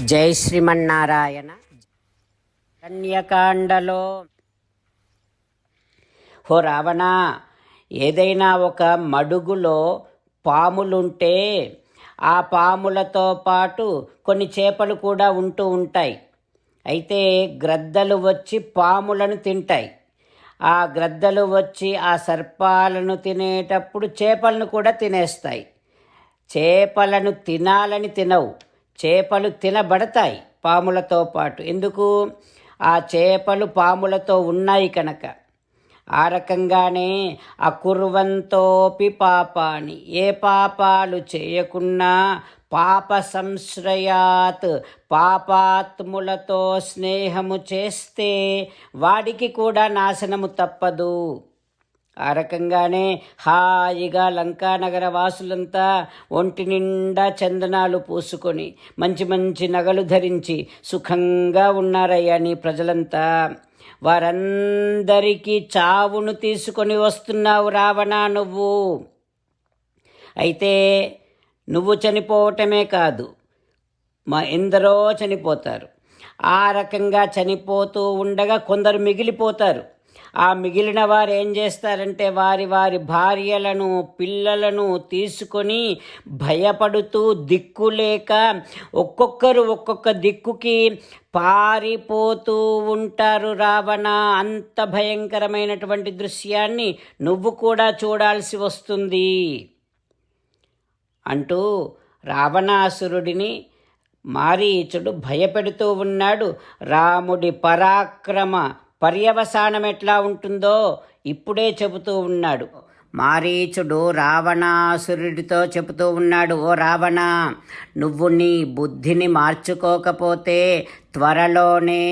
జై శ్రీమన్నారాయణ. కన్యకాండలో ఓ రావణ ఏదైనా ఒక మడుగులో పాములుంటే ఆ పాములతో పాటు కొన్ని చేపలు కూడా ఉంటూ ఉంటాయి. అయితే గ్రద్దలు వచ్చి పాములను తింటాయి. ఆ గ్రద్దలు వచ్చి ఆ సర్పాలను తినేటప్పుడు చేపలను కూడా తినేస్తాయి. చేపలను తినాలని తినవు. చేపలు తినబడతాయి పాములతో పాటు. ఎందుకు? ఆ చేపలు పాములతో ఉన్నాయి కనుక. ఆ రకంగానే అకుర్వంతోపి పాపాని ఏ పాపాలు చేయకున్నా పాప సంశ్రయాత్ పాపాత్ములతో స్నేహము చేస్తే వాడికి కూడా నాశనము తప్పదు. ఆ రకంగానే హాయిగా లంకానగర వాసులంతా ఒంటి నిండా చందనాలు పూసుకొని మంచి మంచి నగలు ధరించి సుఖంగా ఉన్నారయ్యా నీ ప్రజలంతా. వారందరికీ చావును తీసుకొని వస్తున్నావు రావణ నువ్వు. అయితే నువ్వు చనిపోవటమే కాదు మా ఎందరో చనిపోతారు. ఆ రకంగా చనిపోతూ ఉండగా కొందరు మిగిలిపోతారు. ఆ మిగిలిన వారు ఏం చేస్తారంటే వారి వారి భార్యలను పిల్లలను తీసుకొని భయపడుతూ దిక్కు లేక ఒక్కొక్కరు ఒక్కొక్క దిక్కుకి పారిపోతూ ఉంటారు రావణ. అంత భయంకరమైనటువంటి దృశ్యాన్ని నువ్వు కూడా చూడాల్సి వస్తుంది అంటూ రావణాసురుడిని మారీచుడు భయపెడుతూ ఉన్నాడు. రాముడి పరాక్రమ పర్యవసానం ఎట్లా ఉంటుందో ఇప్పుడే చెబుతూ ఉన్నాడు. మారీచుడు రావణాసురుడితో చెబుతూ ఉన్నాడు ఓ రావణ నువ్వు నీ బుద్ధిని మార్చుకోకపోతే త్వరలోనే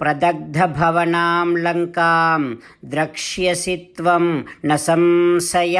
ప్రదగ్ధభవనాం లంకాం ద్రక్ష్యసి త్వం న సంశయ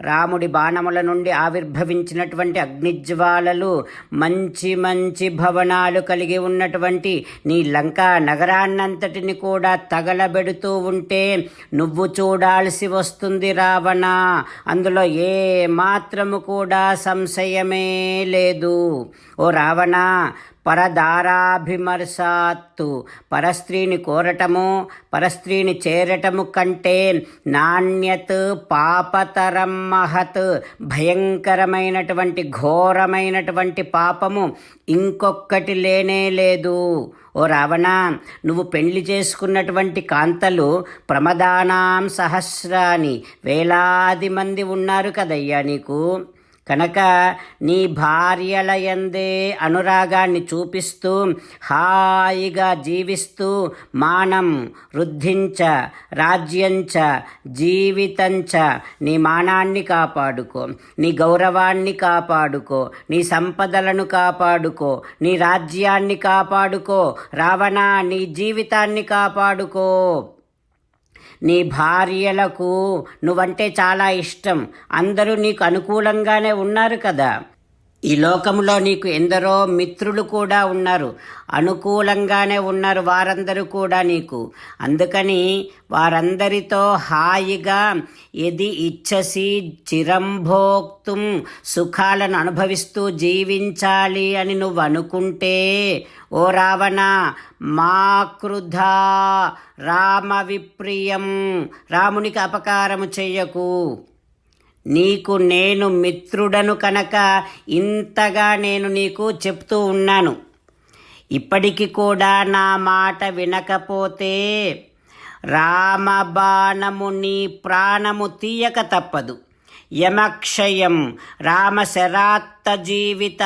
రాముడి బాణముల నుండి ఆవిర్భవించినటువంటి అగ్నిజ్వాలలు మంచి మంచి భవనాలు కలిగి ఉన్నటువంటి నీ లంకా నగరాన్నంతటిని కూడా తగలబెడుతూ ఉంటే నువ్వు చూడాల్సి వస్తుంది రావణ. అందులో ఏ మాత్రము కూడా సంశయమే లేదు. ఓ రావణ పరదారాభిమర్శాత్తు. పరస్త్రీని కోరటము పరస్త్రీని చేరటము కంటే నాణ్యత్ పాపతరం మహత్. భయంకరమైనటువంటి ఘోరమైనటువంటి పాపము ఇంకొక్కటి లేనే లేదు. ఓ రావణ నువ్వు పెళ్ళి చేసుకున్నటువంటి కాంతలు ప్రమదానాం సహస్రాని వేలాది మంది ఉన్నారు కదయ్యా నీకు. కనుక నీ భార్యల ఎందే అనురాగాన్ని చూపిస్తూ హాయిగా జీవిస్తూ మానం వృద్ధించ రాజ్యంచ జీవితంచ నీ మానాన్ని కాపాడుకో నీ గౌరవాన్ని కాపాడుకో నీ సంపదలను కాపాడుకో నీ రాజ్యాన్ని కాపాడుకో రావణ నీ జీవితాన్ని కాపాడుకో. నీ భార్యలకు నువ్వంటే చాలా ఇష్టం. అందరూ నీకు అనుకూలంగానే ఉన్నారు కదా. ఈ లోకంలో నీకు ఎందరో మిత్రులు కూడా ఉన్నారు. అనుకూలంగానే ఉన్నారు వారందరూ కూడా నీకు. అందుకని వారందరితో హాయిగా ఎది ఇచ్చసి చిరంభోక్తుం సుఖాలను అనుభవిస్తూ జీవించాలి అని నువ్వు అనుకుంటే ఓ రావణ మాకృధ రామ విప్రియం రామునికి అపకారము చెయ్యకు. నీకు నేను మిత్రుడను కనుక ఇంతగా నేను నీకు చెప్తూ ఉన్నాను. ఇప్పటికి కూడా నా మాట వినకపోతే రామబాణము నీ ప్రాణము తీయక తప్పదు. యమక్షయం రామశరాత్త జీవిత.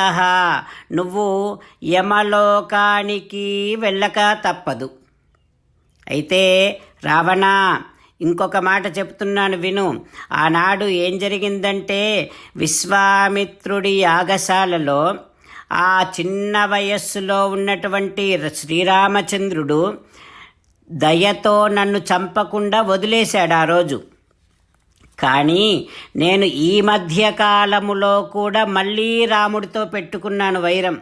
నువ్వు యమలోకానికి వెళ్ళక తప్పదు. అయితే రావణ ఇంకొక మాట చెప్తున్నాను విను. ఆనాడు ఏం జరిగిందంటే విశ్వామిత్రుడి యాగశాలలో ఆ చిన్న వయస్సులో ఉన్నటువంటి శ్రీరామచంద్రుడు దయతో నన్ను చంపకుండా వదిలేశాడు ఆ రోజు. కానీ నేను ఈ మధ్యకాలములో కూడా మళ్ళీ రాముడితో పెట్టుకున్నాను వైరం.